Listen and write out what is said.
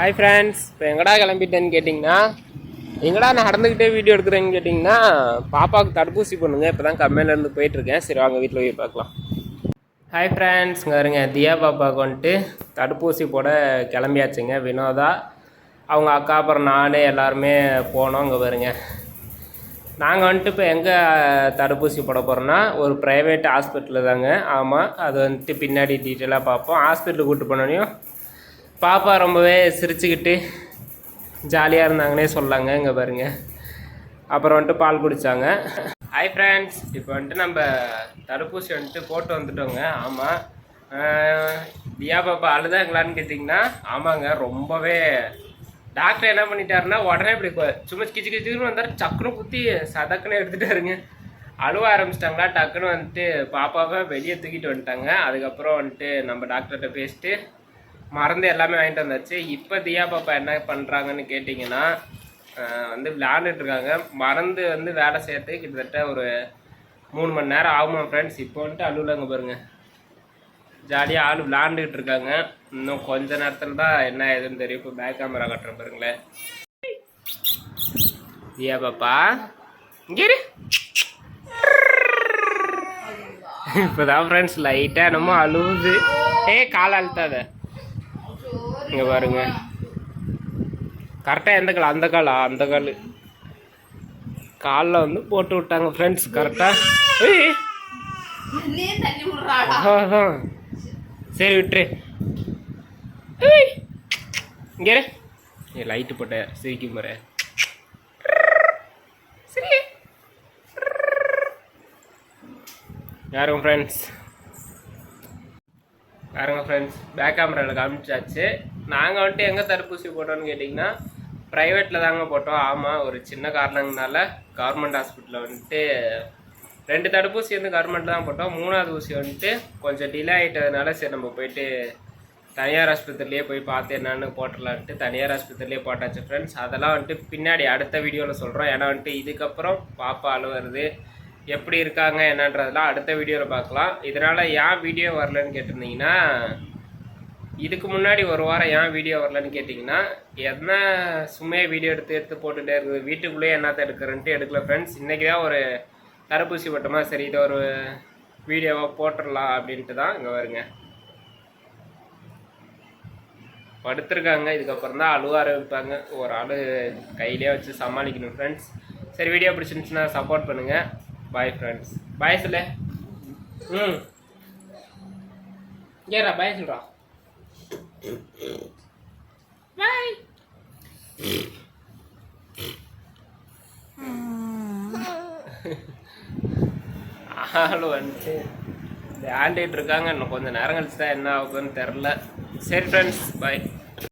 Hi friends இப்போ எங்கடா கிளம்பிட்டேன்னு கேட்டிங்கன்னா எங்கடா நான் நடந்துக்கிட்டே வீடியோ எடுக்கிறேன்னு கேட்டிங்கன்னா பாப்பாவுக்கு தடுப்பூசி பண்ணுங்க இப்போ தான் கம்மியிலேருந்து போயிட்டுருக்கேன். சரி வாங்க வீட்டில் போய் பார்க்கலாம். ஹாய் ஃப்ரெண்ட்ஸ் இருங்க தியா பாப்பாவுக்கு வந்துட்டு தடுப்பூசி போட கிளம்பியாச்சுங்க. வினோதா அவங்க அக்கா அப்புறம் நானே எல்லாருமே போனோம் இங்கே வருங்க நாங்கள் வந்துட்டு இப்போ எங்கே தடுப்பூசி போட போகிறோன்னா ஒரு ப்ரைவேட் ஹாஸ்பிட்டலு தாங்க. ஆமாம் அது வந்துட்டு பின்னாடி டீட்டெயிலாக பார்ப்போம். ஹாஸ்பிட்டலுக்கு கூப்பிட்டு போனோடனையும் பாப்பா ரொம்பவே சிரிச்சுக்கிட்டு ஜாலியாக இருந்தாங்கன்னே சொல்லாங்க இங்கே பாருங்க. அப்புறம் வந்துட்டு பால் குடித்தாங்க ஹாய் ஃப்ரெண்ட்ஸ் இப்போ வந்துட்டு நம்ம தடுப்பூசி வந்துட்டு போட்டு வந்துட்டோங்க. ஆமாம் தியா பாப்பா அழுதாங்களான்னு கேட்டிங்கன்னா ஆமாங்க ரொம்பவே டாக்டர் என்ன பண்ணிட்டாருன்னா உடனே இப்படி சும்மா கிச்சு கிச்சுன்னு வந்தார். சக்குன்னு குத்தி சதக்குன்னு எடுத்துட்டாருங்க. அழுவ ஆரம்பிச்சிட்டாங்களா டக்குன்னு வந்துட்டு பாப்பாவை வெளியே தூக்கிட்டு வந்துட்டாங்க. அதுக்கப்புறம் வந்துட்டு நம்ம டாக்டர்கிட்ட பேசிட்டு மருந்து எல்லாமே வாங்கிட்டு வந்தாச்சு. இப்போ தியா பாப்பா என்ன பண்ணுறாங்கன்னு கேட்டிங்கன்னா வந்து விளையாண்டுட்டு இருக்காங்க. மறந்து வந்து வேலை செய்யறதுக்கு கிட்டத்தட்ட ஒரு மூணு மணி நேரம் ஆகுமா ஃப்ரெண்ட்ஸ் இப்போ வந்துட்டு அழுவலங்க பாருங்க. ஜாலியாக ஆள் விளாண்டுக்கிட்டு இருக்காங்க. இன்னும் கொஞ்ச நேரத்தில் தான் என்ன ஏதுன்னு தெரியும். இப்போ பேக் கேமரா கட்டுற பாருங்களேன். தியா பாப்பா இங்கே இப்போதான் ஃப்ரெண்ட்ஸ் லைட்டாக என்னமோ அழுவுது. ஏ கால் அழுத்தாத. இங்கே பாருங்க. கரெக்டாக எந்த கால்? அந்த காலா? அந்த கால். காலில் வந்து போட்டு விட்டாங்க ஃப்ரெண்ட்ஸ் கரெக்டாக சரி விட்டுரு. இங்கே ஏ லைட்டு போட்ட சிரிக்கும் பாரு. சரி. யாருங்க ஃப்ரெண்ட்ஸ் பாருங்க ஃப்ரெண்ட்ஸ் பேக் கேமராவில் காமிச்சாச்சு. நாங்கள் வந்துட்டு எங்கே தடுப்பூசி போட்டோம்னு கேட்டிங்கன்னா ப்ரைவேட்டில் தாங்க போட்டோம். ஆமாம் ஒரு சின்ன காரணங்கனால கவர்மெண்ட் ஹாஸ்பிட்டலில் வந்துட்டு ரெண்டு தடுப்பூசி வந்து கவர்மெண்ட்டில் தான் போட்டோம். மூணாவது ஊசி வந்துட்டு கொஞ்சம் டிலே ஆகிட்டதுனால சரி நம்ம போயிட்டு தனியார் ஆஸ்பத்திரிலேயே போய் பார்த்து என்னென்னு போட்டுடலான்ட்டு தனியார் ஆஸ்பத்திரிலேயே போட்டாச்சு ஃப்ரெண்ட்ஸ் அதெல்லாம் வந்துட்டு பின்னாடி அடுத்த வீடியோவில் சொல்கிறோம் ஏன்னா வந்துட்டு இதுக்கப்புறம் பாப்பா அழுவுறது எப்படி இருக்காங்க என்னன்றதெல்லாம் அடுத்த வீடியோவில் பார்க்கலாம். இதனால் ஏன் வீடியோ வரலன்னு கேட்டிருந்தீங்கன்னா இதுக்கு முன்னாடி ஒரு வாரம் ஏன் வீடியோ வரலன்னு கேட்டிங்கன்னா என்ன சும்மையாக வீடியோ எடுத்து எடுத்து போட்டுகிட்டே இருக்குது? வீட்டுக்குள்ளேயே என்னத்தை எடுக்கிறேன்ட்டு எடுக்கல ஃப்ரெண்ட்ஸ் இன்றைக்கி தான் ஒரு தடுப்பூசி போட்டோமா சரி இதை ஒரு வீடியோவாக போட்டுடலாம் அப்படின்ட்டு தான் இங்கே வருங்க. படுத்துருக்காங்க. இதுக்கப்புறம் தான் அழுவ ஆரம்பிப்பாங்க. ஒரு ஆள் கையிலே வச்சு சமாளிக்கணும் ஃப்ரெண்ட்ஸ் சரி வீடியோ பிடிச்சிருந்துச்சுன்னா சப்போர்ட் பண்ணுங்கள் பாய் ஃப்ரெண்ட்ஸ் பாய் சொல்லு. ம். ஏறா பாய் சொல்கிறா பாய் ஆள் வந்துட்டு விளையாண்டுட்டு இருக்காங்க. இன்னும் கொஞ்சம் நேரம் கழிச்சு தான் என்ன ஆகுதுன்னு தெரில. சரி ஃப்ரெண்ட்ஸ் பாய்